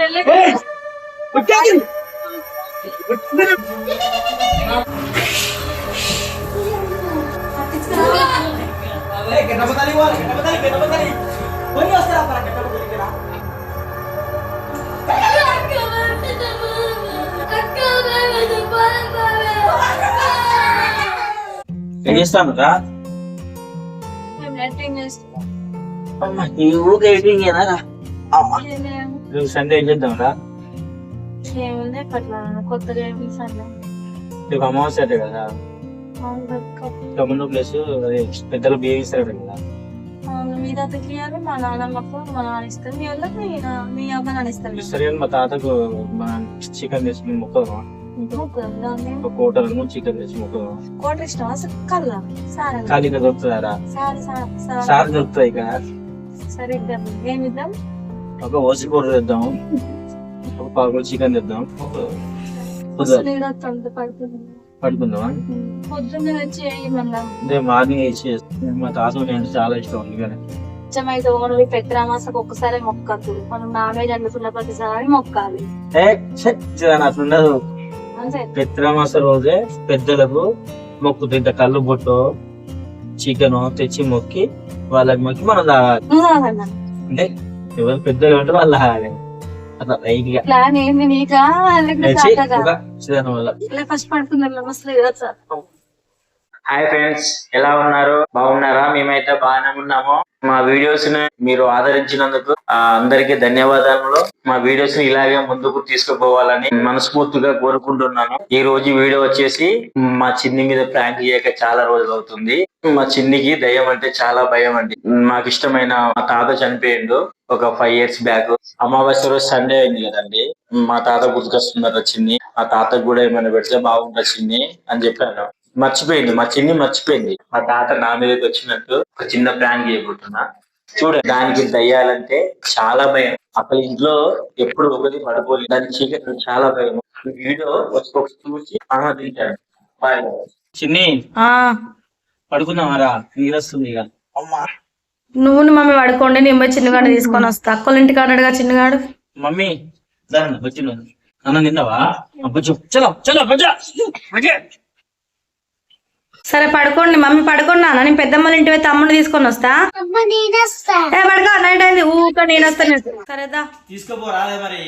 Kenapa tadi, Wal? Kenapa tadi? Kenapa tadi? Beri oscar apa? Kenapa tadi? Kenapa? Tingisan ka? Wala, tingisan. Ama, hiwag kayo tingin, ala. Ama. Yan lang. నువ్వు Sunday ఏం చేద్దాం రా ఏముంది అట్లా కొత్తగా ఏమి Sunday రేపు అమావాస్య కదా? తమ్ముడు ప్లేస్ అదే పెద్దలు బియ్యం ఇస్తారు కదా? మీ తాతకి ఇవ్వాలి మా నాన్నమ్మకు మా నాన్న ఇస్తారు మీ వాళ్ళకి మీ అమ్మ నాన్న ఇస్తారు. ఇస్తారు కానీ మా తాతకు మన చికెన్ తెచ్చి మొక్కదాం దాన్ని ఒక కోటలు చికెన్ తెచ్చి మొక్కదాం కోట ఇష్టం అసలు కల్లా? సారా ఖాళీగా దొరుకుతుందారా సారీ సారీ సార్. దొరుకుతాయి కదా? సరే ఇద్దాం. ఏమి ఇద్దాం? ఒక ఓసి కూర తెద్దాం ఒక పావు చికెన్ తెద్దాం పడుకుందామా? మార్నింగ్ వేసి మా తాత చాలా ఇష్టం పెద్దరామాసకు ఒక్కసారి మొక్కద్దు. మనం ప్రతిసారి మొక్కాలి. అట్లుండదు రోజే పెద్దలకు మొక్కుతుంది ఇంత కళ్ళు బొట్టు చికెన్ తెచ్చి మొక్కి వాళ్ళకి మొక్కి మనం తాగాలి. అంటే ఎవరు పెద్దలు ఉంటే వాళ్ళు అట్లా లైట్గా ప్లాన్ ఏంది? నీకా? ఇలా ఫస్ట్ మస్తు సార్ హాయ్ ఫ్రెండ్స్ ఎలా ఉన్నారు? బాగున్నారా? మేమైతే బాగానే ఉన్నాము. మా వీడియోస్ని మీరు ఆదరించినందుకు ఆ, అందరికీ ధన్యవాదాలు మా వీడియోస్ని ఇలాగే ముందుకు తీసుకుపోవాలని మనస్ఫూర్తిగా కోరుకుంటున్నాను. ఈ రోజు వీడియో వచ్చేసి మా చిన్ని మీద ప్రాంక్ చేయక చాలా రోజులు అవుతుంది. మా చిన్నికి దయ్యం అంటే చాలా భయం అండి. మాకు ఇష్టమైన మా తాత చనిపోయిండు ఒక ఫైవ్ ఇయర్స్ బ్యాక్ అమావాస్య రోజు సండే అయింది కదండి. మా తాత గుర్తుకొస్తున్నారు చిన్ని? మా తాతకు కూడా ఏమైనా పెడితే బాగుంటుంది చిన్ని అని చెప్పాను. మర్చిపోయింది. మా చిన్ని మర్చిపోయింది. మా తాత నా మీదకి వచ్చినట్టు ఒక చిన్న ప్రాంక్ చేయబోతున్నా. చూడండి దానికి దయ్యాలంటే చాలా భయం. అసలు ఇంట్లో ఎప్పుడు ఒకటి పడుకోలేదు. దాని చీకటి చాలా భయం. వీడియో వచ్చి ఒక చూసి ఆనందించాడు బాయ్. చిన్ని పడుకున్నావారా నీరస్తుంది ఇక. అమ్మా. నువ్వు మమ్మీ పడుకోండి నేను పోయి చిన్నగాడు తీసుకొని వస్తా. అక్కల ఇంటికి ఆడాడుగా చిన్నగాడు. మమ్మీ దాన్ని వచ్చి అన్న నిన్నవా అబ్బచ్చు చలో చలో బజ్జా. సరే పడుకోండి. మమ్మీ పడుకోండి నాన్న. నేను పెద్దమ్మల ఇంటి పోయి తమ్ముడు తీసుకొని వస్తా. ఏ పడుకో. నైట్ అయింది. ఊక నేను వస్తాను సరేదా తీసుకుపోరాదే మరి.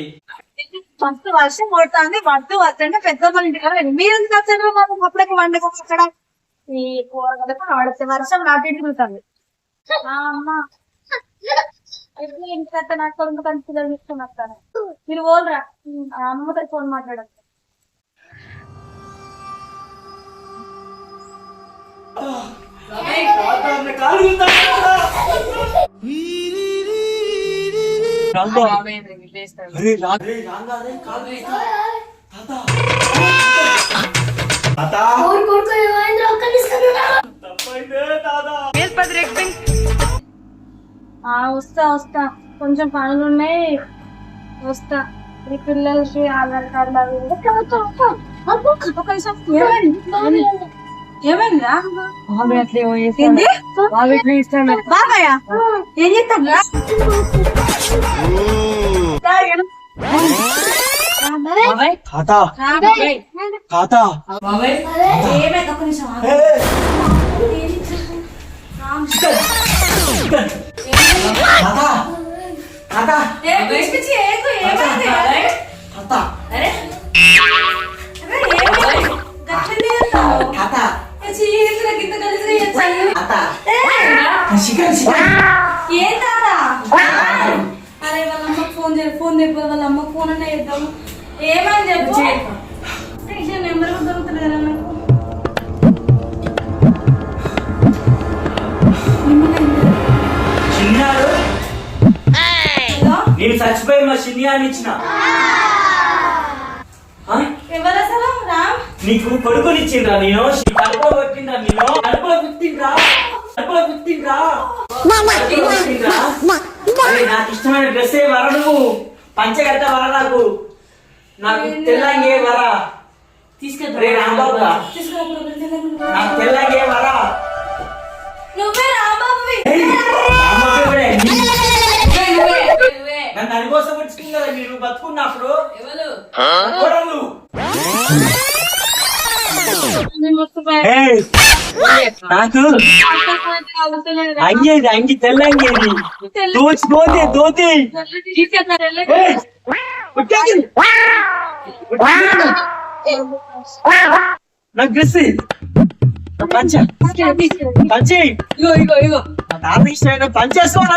ఫస్ట్ వర్షం కొడుతుంది. వద్దు వద్దంటే పెద్ద వాళ్ళ ఇంటికి వెళ్ళండి. మీరు ఎందుకు వచ్చారు? మాకు అప్పటికి వండుకో అక్కడ. ఈ కూరగాయలకు ఆడితే వర్షం నాటి ఇంటికి వెళ్తాను అమ్మా. ఎప్పుడు ఇంటికి వస్తే నాకు వస్తాను. మీరు పోలరా ఆ అమ్మతో ఫోన్ మాట్లాడదు వస్తా వస్తా కొంచెం పనులు ఉన్నాయి వస్తా ఈ పిల్లలకి ఆధార్ కార్డు అవి ఇవి. ఒక నిమిషం. ఏమైంది? ఏమైందిరా? ఏంది? బాబాయ్ ఏం చేస్తాను తాత తాత ఏమైంది? ఒక నిమిషం ఏ. పిచ్చి పిచ్చి ఏకు ఏమైంది అరే. అరే ఏమైంది? గట్లనే ఏం? తారా అరే వాళ్ళ అమ్మకి ఫోన్ చేయ ఫోన్ చెప్పు వాళ్ళ అమ్మకి ఫోన్ అన్న చేద్దాము. ఏమని చెప్పు నెంబర్ దొరుకుతుంది కదా నాకు? నేను చచ్చిపోయి మా చిన్ని ఇచ్చిన ఆ? ఎవరు అసలు రామ్ నీకు కొడుకుని ఇచ్చిండ్రా నేను కడుపులో పెట్టిండ్రా నేను? కడుపులో గుర్తిండ్రా? కడుపులో గుర్తిండ్రా? నాకు ఇష్టమైన డ్రెస్ ఏ వర నువ్వు. పంచగట్ట వర నాకు. నాకు తెల్లంగే వర. రాంబాబు రా. నాకు తెల్లంగే వర. నువ్వే రాంబాబు నన్ను అనికోసం వచ్చింది కదా మీరు బతుకున్నప్పుడు ఏయ్, నాకు అంగేది అంగి తెల్ల అంగేది. దోచి దోతే దోతి. నాకు డ్రెస్ పంచ. పంచి. ఇగో ఇగో ఇగో మా తాత ఇష్టమైన పంచేసుకోనా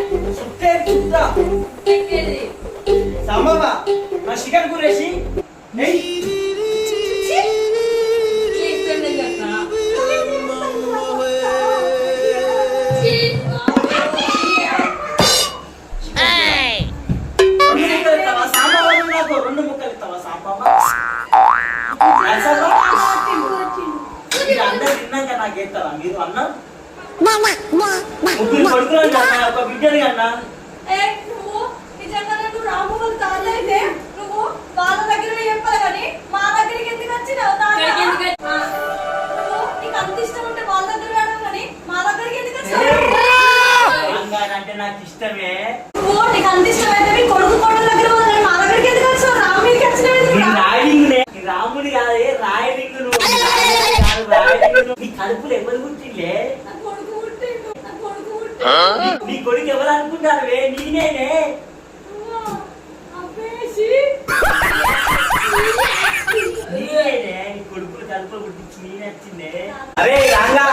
కూరేసి రెండు ముక్కలు ఇస్తావా సాంబాబా? మీరు అన్న? ముగ్గురు కొడుకులు అన్నా ఒక బిడ్డని అన్నా? నాకు ఇష్టమే నీ రాయిడింగ్ నీ రాముడి కాదే రాయిడింగ్ నువ్వు. నీ రాయిడింగ్ కాదు, రాయిడింగ్ నువ్వు. నీ కడుపులు ఎవరు పుట్టిలే నీ కొడుకు ఎవరు అనుకుంటారు? వే నేనేనే. నేనేనే. నీ కొడుకులు కడుపులు పుట్టించి నేనే వచ్చిందే. అరే రాంగా.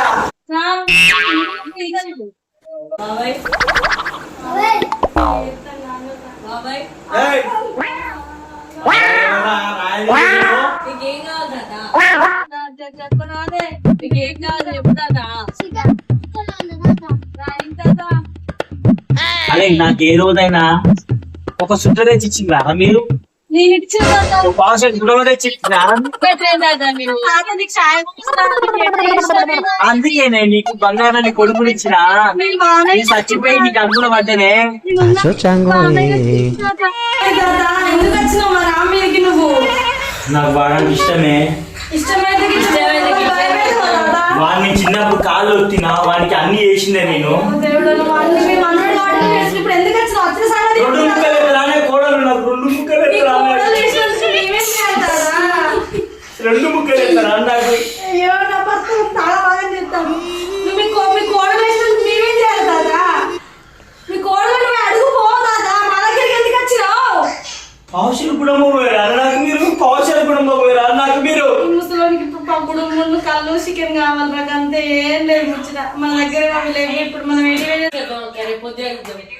అరే నాకు ఏ రోజైనా ఒక సుట్ట తెచ్చి ఇచ్చిందా మీరు? నేను ఇచ్చిన గుడవ తాత నీకు బంగారాన్ని కొడుకుని ఇచ్చిన. చచ్చిపోయి నీకు అనుకున్న పడ్డనే. నాకు బాగా ఇష్టమే. ఇష్టమైతే వాడిని చిన్నప్పుడు కాళ్ళు ఒత్తినా వాడికి అన్ని చేసిందే నేను. ఎత్తరా నాకు అయ్యో నా భర్త చాలా బాగా చేస్తాను మీ కో మీ మేమేం చేయాలి దాదా మీ కోడలు నువ్వు అడుగు పో దాదా మా దగ్గరికి ఎందుకు వచ్చినావు? పావుషలు కూడా పోయారా నాకు మీరు పావుషలు కూడా పోయారా నాకు మీరు ముసలోనికి ఇప్పుడు పప్పుడు ముళ్ళు కళ్ళు చికెన్ కావాలి నాకు అంతే. ఏం లేదు మన దగ్గర లేవు. ఇప్పుడు మనం వేడి ఎందుకు తాత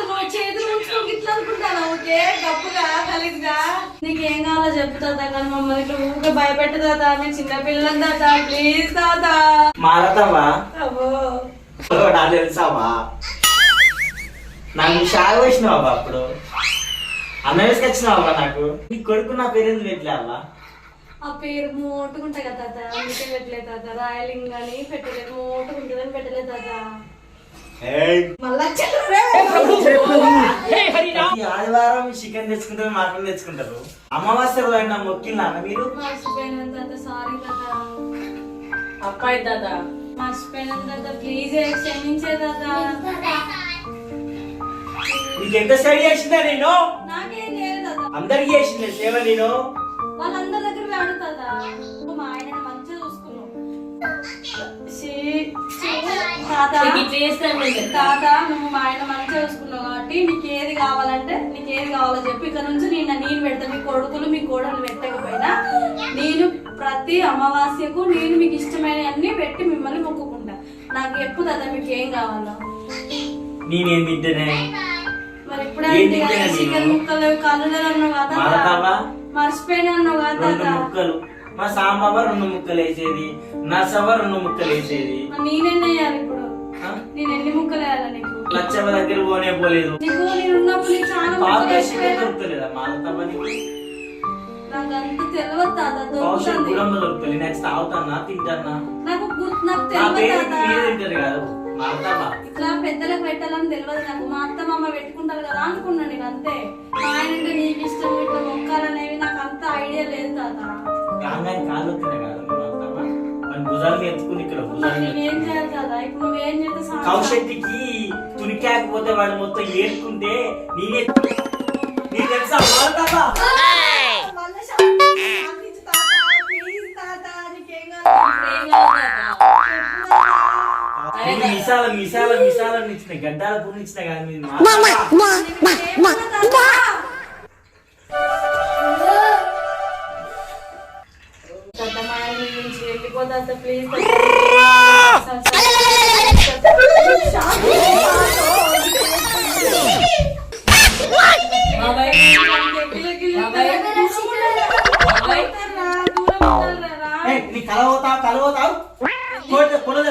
నువ్వు చేతులు ఉంచుకోకి ఇట్లా అనుకుంటాను? ఓకే గప్పుగా కలిగ్గా నీకేం కావాలో చెప్పు తాత కానీ మమ్మల్ని ఇట్లా ఊరికే భయపెట్టు తాత మేము చిన్న పిల్లలం తాత. ప్లీజ్ తాత. మారతావా? తెలుసావా? నాకు షాక్ వేసినావా అప్పుడు? అన్న వేసుకొచ్చినావా నాకు? నీ కొడుకు నా పేరు ఎందుకు పెట్టలేవా? ఆ పేరు మోటుకుంటాయి కదా తాత అందుకే పెట్టలేదు తాత. రాయలింగ్ అని పెట్టలేదు మోటుకుంటుందని పెట్టలేదు తాత. ఆదివారం చికెన్ తెచ్చుకుంటారు మటన్ తెచ్చుకుంటారు. అమావాస్య రోజు అయినా మొక్కిల్లా అన్న మీరు? ప్లీజ్ క్షమించే నీకు ఎంత స్టడీ చేసిందా నేను? నాకేం చేయలేదు తాత. అందరికి చేసిందే సేవ నేను. వాళ్ళందరి దగ్గర వాడు తాత. నువ్వు మా ఆయన మంచిగా చూసుకున్నావు తాత. నువ్వు మా ఆయన మంచిగా చూసుకున్నావు కాబట్టి నీకు ఏది కావాలంటే నీకు ఏది కావాలో చెప్పి. ఇక్కడ నుంచి నేను నేను పెడతా. మీ కొడుకులు మీ కోడలు పెట్టకపోయినా నేను ప్రతి అమావాస్యకు నేను మీకు ఇష్టమైన అన్ని పెట్టి మిమ్మల్ని మొక్కుకుంటా. నాకు చెప్పు తాత మీకు ఏం కావాలో? నేనేం తింటేనే? మరి కదా తింటాను చికెన్? ముక్కలు కళ్ళు అన్నావు కదా మారతావా? మర్చిపోయినా అన్నావు కదా ముక్కలు. మా సాంబాబా రెండు ముక్కలు వేసేది నా సవ రెండు ముక్కలు వేసేది. ఇప్పుడు? నేను ఎన్ని ముక్కలు వేయాలి నీకు? లచ్చమ్మ దగ్గర పోనే పోలేదు. నీకు నేను ఉన్నప్పుడు నీకు చాలా మంచిగా పాపేసి చెప్పాను. దొరుకుతలేదా మా అత్తమ్మని నాకు? అంత తెలియదు తాత కౌశల్ దొరుకుతుంది కూడా దొరుకుతుంది నెక్స్ట్ తాగుతానా తింటానా? నాకు గుర్తు నాకు నా తెలియదు పేరు తాత. మీరు తింటారు కాదు మా అత్తమ్మ ఇట్లా పెద్దలకు పెట్టాలని తెలియదు నాకు. మా అత్త మామ పెట్టుకుంటారు కదా అనుకున్నా నేను అంతే. మా ఆయన నీకు ఇష్టం ఇట్లా మొక్కాలనేవి నాకు అంత ఐడియా లేదు తాత. గాంగాని కాళ్ళు వస్తున్నాయి కాదు మా అత్తమ్మ. మన భుజాలు ఎత్తుకుని ఇక్కడ భుజాలు కౌశక్తికి తునికాకపోతే వాడు మొత్తం ఏడుకుంటే నేనే నీకు తెలుసా? మళ్ళీ షా- శాంతించు తాత, please తాత, నీ కలవతావు కొడదు, కలవతా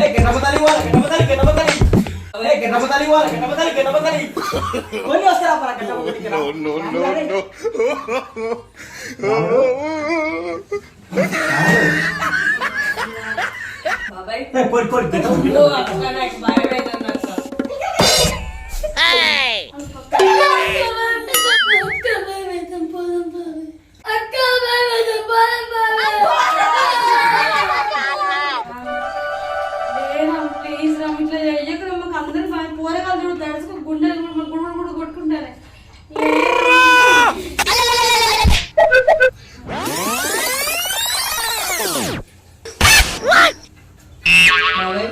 ఏయ్, గణపతలి వాళ్ళ, ఏమైంది